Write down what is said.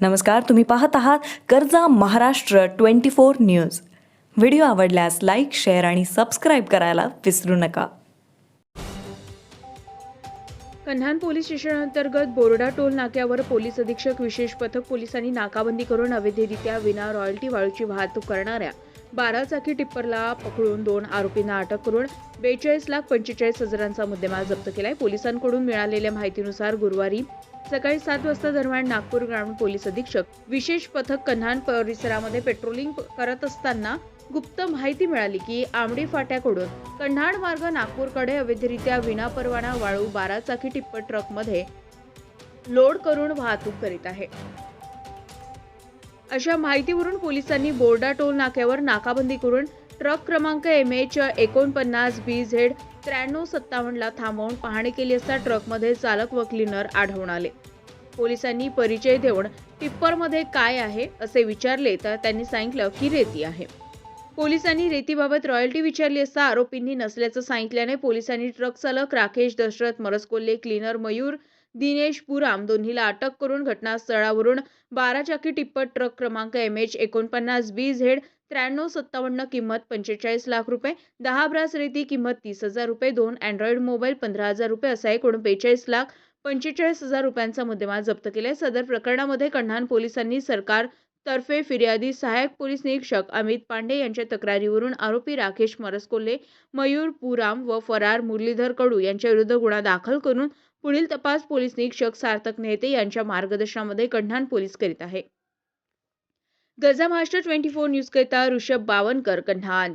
नमस्कार तुम्ही पाहत आहात कर्जा Maharashtra twenty four news. Video आवडल्यास लाईक शेअर आणि सबस्क्राईब करायला विसरू नका. कन्हान पोलीस स्टेशनअंतर्गत बोर्डा टोल नाक्यावर पोलीस अधीक्षक विशेष पथक पोलिसांनी नाकाबंदी करून अवैधरित्या विना रॉयल्टी वाळूची वाहतूक करणाऱ्या बारा चाकी टिप्परला पकडून दोन आरोपींना अटक करून बेचाळीस लाख पंचेचाळीस हजारांचा मुद्देमाल जप्त केलाय. पोलिसांकडून मिळालेल्या माहितीनुसार गुरुवारी सकाळी सात वाजता दरम्यान नागपूर ग्रामीण पोलीस अधीक्षक विशेष पथक कन्हान परिसरामध्ये पेट्रोलिंग करत असताना गुप्त माहिती मिळाली की आमडी फाट्याकडून कन्हाड मार्ग नागपूरकडे अवैधरित्या विनापरवाना वाळू बारा चाकी टिप्पर ट्रकमध्ये लोड करून वाहतूक करीत आहे. अशा माहितीवरून पोलिसांनी बोर्डा टोल नाक्यावर नाकाबंदी करून ट्रक क्रमांक एम एच एकोणपन्नास बी झेड त्र्याण्णव सत्तावन्नला थांबवून पाहणी केली असता ट्रकमध्ये चालक व क्लिनर आढळून आले. पोलिसांनी परिचय देऊन टिप्परमध्ये काय आहे असे विचारले तर त्यांनी सांगितलं की रेती आहे. पोलिसांनी रेतीबाबत रॉयल्टी विचारली असता आरोपींनी नसल्याचं सांगितल्याने पोलिसांनी ट्रक चालक राकेश दशरथ मरसकोल्हे क्लीनर मयूर दिनेश पुराम दोन्हीला अटक करून घटनास्थळावरून बारा चाकी टिप्पर ट्रक क्रमांक एम एच एकोणपन्नास बी झेड त्र्याण्णव सत्तावन्न किंमत पंचेचाळीस लाख रुपये दहा ब्रास रेती किंमत तीस हजार रुपये दोन अँड्रॉइड मोबाईल पंधरा हजार रुपये असा एकूण बेचाळीस लाख पंचेचाळीस हजार रुपयांचा मुद्देमाल जप्त केलाय. सदर प्रकरणामध्ये कण्हान पोलिसांनी सरकार तर्फे फिर्यादी सहाय्यक पोलीस निरीक्षक अमित पांडे यांच्या तक्रारीवरून आरोपी राकेश मरसकोल्हे मयूर पुराम व फरार मुरलीधर कडू यांच्याविरुद्ध गुन्हा दाखल करून पुढील तपास पोलीस निरीक्षक सार्थक नेते यांच्या मार्गदर्शनामध्ये कन्हान पोलीस करीत आहे. गजा महाराष्ट्र ट्वेंटी फोर न्यूजकरिता ऋषभ बावनकर कन्हान.